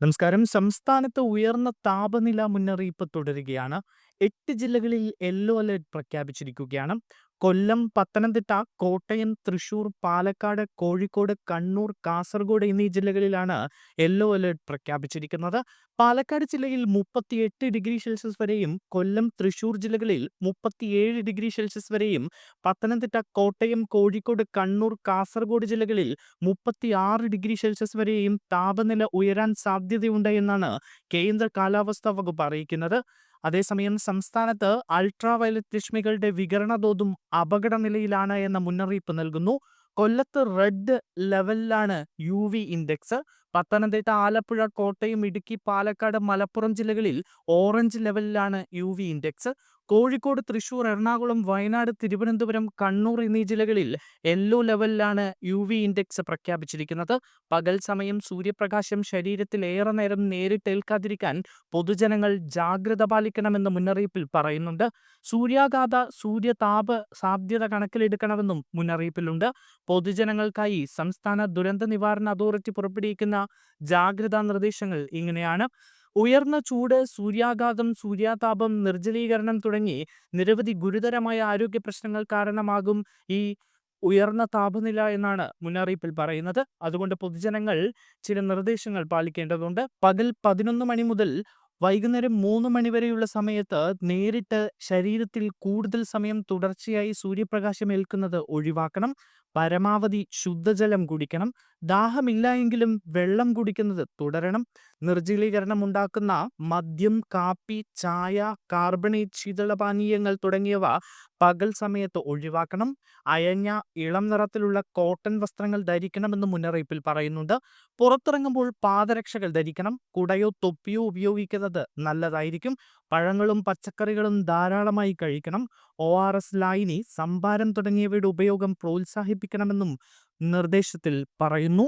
നമസ്കാരം. സംസ്ഥാനത്ത് ഉയർന്ന താപനില മുന്നറിയിപ്പ് തുടരുകയാണ്. എട്ട് ജില്ലകളിൽ യെല്ലോ അലേർട്ട് പ്രഖ്യാപിച്ചിരിക്കുകയാണ്. കൊല്ലം പത്തനംതിട്ട കോട്ടയം തൃശൂർ പാലക്കാട് കോഴിക്കോട് കണ്ണൂർ കാസർഗോഡ് എന്നീ ജില്ലകളിലാണ് യെല്ലോ അലേർട്ട് പ്രഖ്യാപിച്ചിരിക്കുന്നത്. പാലക്കാട് ജില്ലയിൽ മുപ്പത്തിയെട്ട് ഡിഗ്രി സെൽഷ്യസ് വരെയും കൊല്ലം തൃശൂർ ജില്ലകളിൽ മുപ്പത്തിയേഴ് ഡിഗ്രി സെൽഷ്യസ് വരെയും പത്തനംതിട്ട കോട്ടയം കോഴിക്കോട് കണ്ണൂർ കാസർഗോഡ് ജില്ലകളിൽ മുപ്പത്തിയാറ് ഡിഗ്രി സെൽഷ്യസ് വരെയും താപനില ഉയരാൻ സാധ്യതയുണ്ട് എന്നാണ് കേന്ദ്ര കാലാവസ്ഥാ വകുപ്പ് അറിയിക്കുന്നത്. അതേസമയം സംസ്ഥാനത്ത് അൾട്രാ വയലറ്റ് രശ്മികളുടെ വികരണ തോതും അപകട നിലയിലാണ് എന്ന മുന്നറിയിപ്പ് നൽകുന്നു. കൊല്ലത്ത് റെഡ് ലെവലിലാണ് U V index Pathanamthitta Alappuzha Kottayam Idukki Palakkad Malappuram ജില്ലകളിൽ ഓറഞ്ച് ലെവലിലാണ് U V index Kozhikode Thrissur Ernakulam Wayanad Thiruvananthapuram Kannur എന്നീ ജില്ലകളിൽ യെല്ലോ ലെവലിലാണ് യു വി ഇൻഡെക്സ് പ്രഖ്യാപിച്ചിരിക്കുന്നത്. പകൽ സമയം സൂര്യപ്രകാശം ശരീരത്തിൽ ഏറെ നേരം നേരിട്ടേൽക്കാതിരിക്കാൻ പൊതുജനങ്ങൾ ജാഗ്രത പാലിക്കണമെന്ന് മുന്നറിയിപ്പിൽ പറയുന്നുണ്ട്. സൂര്യാഘാത സൂര്യതാപ സാധ്യത കണക്കിലെടുക്കണമെന്നും മുന്നറിയിപ്പിലുണ്ട്. പൊതുജനങ്ങൾക്കായി സംസ്ഥാന ദുരന്ത നിവാരണ അതോറിറ്റി പുറപ്പെടുവിക്കുന്ന ജാഗ്രതാ നിർദ്ദേശങ്ങൾ ഇങ്ങനെയാണ്. ഉയർന്ന ചൂട് സൂര്യാഘാതം സൂര്യാതാപം നിർജലീകരണം തുടങ്ങി നിരവധി ഗുരുതരമായ ആരോഗ്യ പ്രശ്നങ്ങൾ കാരണമാകും ഈ ഉയർന്ന താപനില എന്നാണ് മുന്നറിയിപ്പിൽ പറയുന്നത്. അതുകൊണ്ട് പൊതുജനങ്ങൾ ചില നിർദ്ദേശങ്ങൾ പാലിക്കേണ്ടതുണ്ട്. പകൽ പതിനൊന്ന് മണി മുതൽ വൈകുന്നേരം മൂന്ന് മണിവരെയുള്ള സമയത്ത് നേരിട്ട് ശരീരത്തിൽ കൂടുതൽ സമയം തുടർച്ചയായി സൂര്യപ്രകാശം ഏൽക്കുന്നത് ഒഴിവാക്കണം. പരമാവധി ശുദ്ധജലം കുടിക്കണം. ദാഹമില്ല എങ്കിലും വെള്ളം കുടിക്കുന്നത് തുടരണം. നിർജലീകരണം ഉണ്ടാക്കുന്ന മദ്യം കാപ്പി ചായ കാർബണേറ്റ് ശീതളപാനീയങ്ങൾ തുടങ്ങിയവ പകൽ സമയത്ത് ഒഴിവാക്കണം. അയഞ്ഞ ഇളം നിറത്തിലുള്ള കോട്ടൺ വസ്ത്രങ്ങൾ ധരിക്കണമെന്ന് മുന്നറിയിപ്പിൽ പറയുന്നുണ്ട്. പുറത്തിറങ്ങുമ്പോൾ പാദരക്ഷകൾ ധരിക്കണം. കുടയോ തൊപ്പിയോ ഉപയോഗിക്കുന്നത് നല്ലതായിരിക്കും. പഴങ്ങളും പച്ചക്കറികളും ധാരാളമായി കഴിക്കണം. ഒ ആർ എസ് ലായിനി സംഭാരം തുടങ്ങിയവയുടെ ഉപയോഗം പ്രോത്സാഹിപ്പിക്കണമെന്നും നിർദ്ദേശത്തിൽ പറയുന്നു.